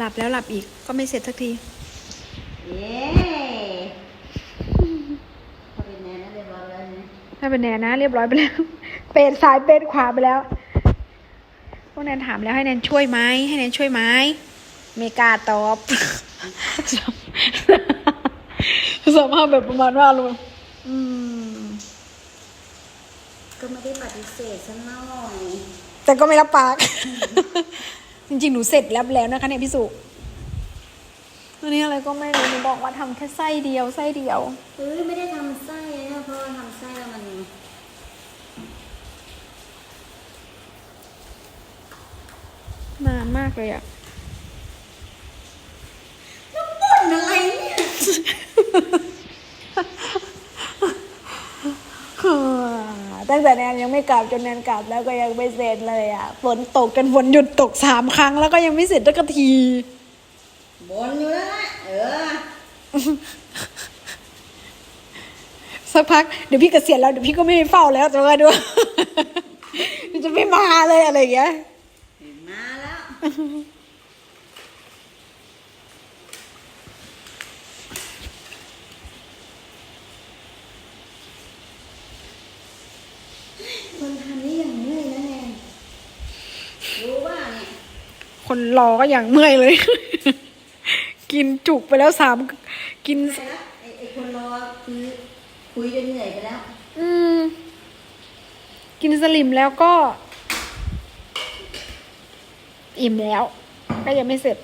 หลับแล้วหลับอีกก็ไม่เสร็จสักที เย้เขาเป็นแนนนะเรียบร้อยแล้วนะถ้าเป็นแนนนะเรียบร้อยไปแล้ว เป็นซ้ายเป็นขวาไปแล้ว พวกแนนถามแล้วให้แนนช่วยไหมให้แนนช่วยไหมเมกาตอบสภาพแบบประมาณว่าลุงอืม ก็ไม่ได้ปฏิเสธซะหน่อย แต่ก็ไม่รับปาก จริงๆ หนูเสร็จแล้วแล้วนะคะเนี่ยพี่สุอันนี้อะไรก็ไม่รู้หนูบอกว่าทำแค่ไส้เดียวไส้เดียวเฮ้ยไม่ได้ทำไส้นะเพราะว่าทำไส้แล้วมันนานมากเลยอะ บ่นอะไรเนี่ย ตั้งแต่แนนยังไม่กลับจนแนนกลับแล้วก็ยังไม่เสร็จเลยอะฝนตกกันฝนหยุดตกสามครั้งแล้วก็ยังไม่เสร็จสักทีบ่นอยู่แล้วนะเออ สักพักเดี๋ยวพี่เกษียณแล้วเดี๋ยวพี่ก็ไม่ไปเฝ้าแล้วจะว่าดูเดี๋ยวจะไม่มาเลยอะไรอย่างเงี้ยมาแล้ว คนทำนี่อย่างเหนื่อยนะแนนรู้ว่าเนี่ยคนรอก็อย่างเมื่อยเลย กินจุกไปแล้วสามกินใช่แล้วไอ้ไอ้คนรอคือคุยจนเหนื่อยไปแล้ว อืม กินสลิมแล้วก็ อิ่มแล้ว ก็ยังไม่เสร็จ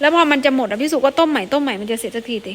แล้วพอมันจะหมดอะพี่สุก็ต้มใหม่ต้มใหม่มันจะเสร็จสักทีติ